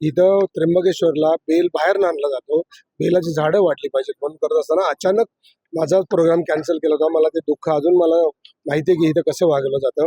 इथं त्र्यंबकेश्वरला बेल बाहेर आणला जातो. बेलाची झाडं वाटली पाहिजेत म्हणून करत असताना अचानक माझा प्रोग्राम कॅन्सल केला होता. मला ते दुःख अजून मला माहिती आहे की इथं कसं वागलं जातं.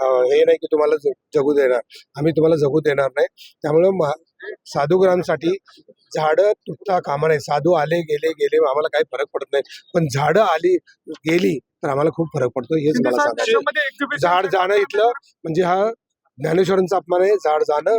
हे नाही की तुम्हाला जगू देणार. आम्ही तुम्हाला जगू देणार नाही. त्यामुळं मा साधूग्रामसाठी झाडं तुटता कामा नाही साधू आले गेले गेले आम्हाला काही फरक पडत नाही. पण झाडं आली गेली तर आम्हाला खूप फरक पडतो हेच मला सांगायचं झाड जाणं इथलं म्हणजे हा ज्ञानेश्वरांचा अपमान आहे. झाड जाणं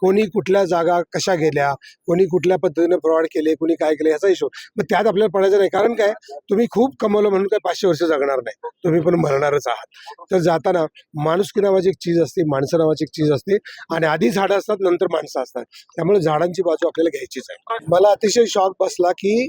कोणी कुठल्या जागा कशा गेल्या कोणी कुठल्या पद्धतीने फ्रॉड केले कोणी काय केले याचा हिशोब. मग त्यात आपल्याला पडायचं नाही. कारण काय? तुम्ही खूप कमवलं म्हणून काय पाचशे वर्ष जगणार नाही. तुम्ही पण मरणारच आहात. तर जाताना माणुसकी नावाची एक चीज असते माणसं नावाची एक चीज असते आणि आधी झाडं असतात नंतर माणसं असतात. त्यामुळे झाडांची बाजू आपल्याला घ्यायचीच आहे. मला अतिशय शॉक बसला की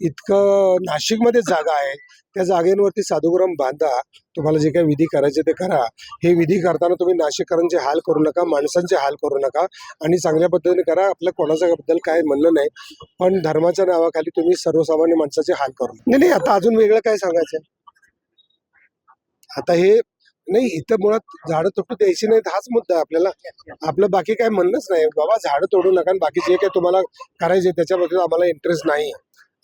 इतकं नाशिकमध्ये जागा आहे. त्या जागेवरती साधुग्राम बांधा. तुम्हाला जे काही विधी करायचे ते करा. हे विधी करताना तुम्ही नाशिककरांचे हाल करू नका माणसांचे हाल करू नका आणि चांगल्या पद्धतीने करा. आपल्या कोणाच्या बद्दल काय म्हणणं नाही पण धर्माच्या नावाखाली तुम्ही सर्वसामान्य माणसाचे हाल करू नका. नाही नाही आता अजून वेगळं काय सांगायचं आता हे नाही इथं मुळात झाडं तोडू द्यायची नाहीत हाच मुद्दा आहे आपल्याला. आपलं बाकी काय म्हणणंच नाही. बाबा झाडं तोडू नका आणि बाकी जे काही तुम्हाला करायचे त्याच्याबद्दल आम्हाला इंटरेस्ट नाही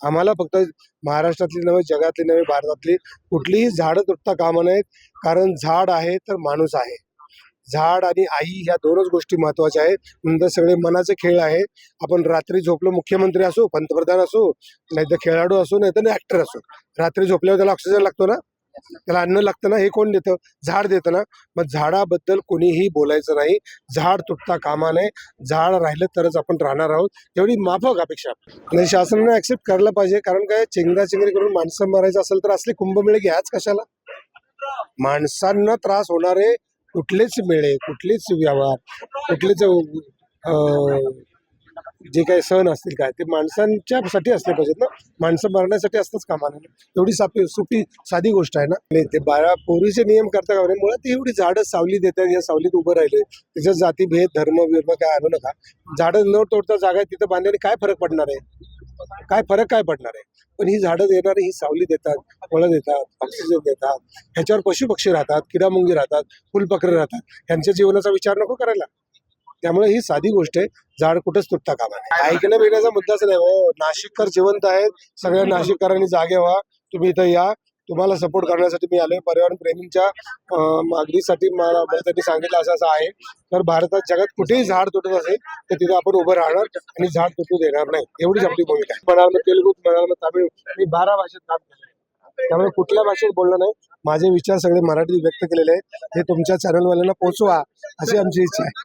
आम्हाला फक्त महाराष्ट्रातली नव्हे जगातली नव्हे भारतातली कुठलीही झाडं तुटता कामं नाहीत कारण झाड आहे तर माणूस आहे. झाड आणि आई ह्या दोनच गोष्टी महत्त्वाच्या आहेत. नंतर सगळे मनाचे खेळ आहे. आपण रात्री झोपलो मुख्यमंत्री असो पंतप्रधान असो नाही तर खेळाडू असो नाही तर ऍक्टर असो. रात्री झोपल्यावर त्याला ऑक्सिजन लागतो ना? त्याला अन्न लागतं ना हे कोण देतं? झाड देतं ना. मग झाडाबद्दल कोणीही बोलायचं नाही. झाड तुटता कामा नये. झाड राहिलं तरच आपण राहणार आहोत. एवढी माफक अपेक्षा. नाही शासनाने ऍक्सेप्ट करायला पाहिजे. कारण काय? चेंगरा करून माणसं मारायचं असेल तर असले कुंभमेळे घ्याच कशाला? माणसांना त्रास होणारे कुठलेच मेळे कुठलेच व्यवहार कुठलेच जे काही सण असतील काय ते माणसांच्यासाठी असले पाहिजेत ना. माणसं मरण्यासाठी असतंच कामाला. एवढी सापी सुपी साधी गोष्ट आहे ना. नाही ते बारा पोरीचे नियम करता का मुळात एवढी झाडं सावली देतात या सावलीत उभं राहिले. त्याच्यात जातीभेद धर्म विर्म काय आणू नका. झाडं न तोडता जागा आहे तिथं बांधल्याने काय फरक पडणार आहे? काय फरक काय पडणार आहे? पण ही झाडं देणारी ही सावली देतात फळं देतात ऑक्सिजन देतात. ह्याच्यावर पशुपक्षी राहतात किडामुंगी राहतात फुलपकरे राहतात. ह्यांच्या जीवनाचा विचार नको करायला. त्यामुळे ही साधी गोष्ट आहे. झाड कुठंच तुटता कामा नये. ऐकणं बिण्याचा मुद्दाच नाही हो. नाशिककर जिवंत आहेत. सगळ्या नाशिककरांनी जागे व्हा. तुम्ही इथं या. तुम्हाला सपोर्ट करण्यासाठी मी आलोय. पर्यावरण प्रेमींच्या मागणीसाठी मला त्यांनी सांगितलं असं असं आहे. तर भारतात जगात कुठेही झाड तुटत असेल तर तिथे आपण उभं राहणार आणि झाड तुटू देणार नाही. एवढीच आपली भूमिका आहे. मग तेलुगू म्हणाल मग तामिळ मी बारा भाषेत काम केलं त्यामुळे कुठल्या भाषेत बोलणं नाही. माझे विचार सगळे मराठीत व्यक्त केलेले आहेत. हे तुमच्या चॅनलवाल्यांना पोहोचवा अशी आमची इच्छा आहे.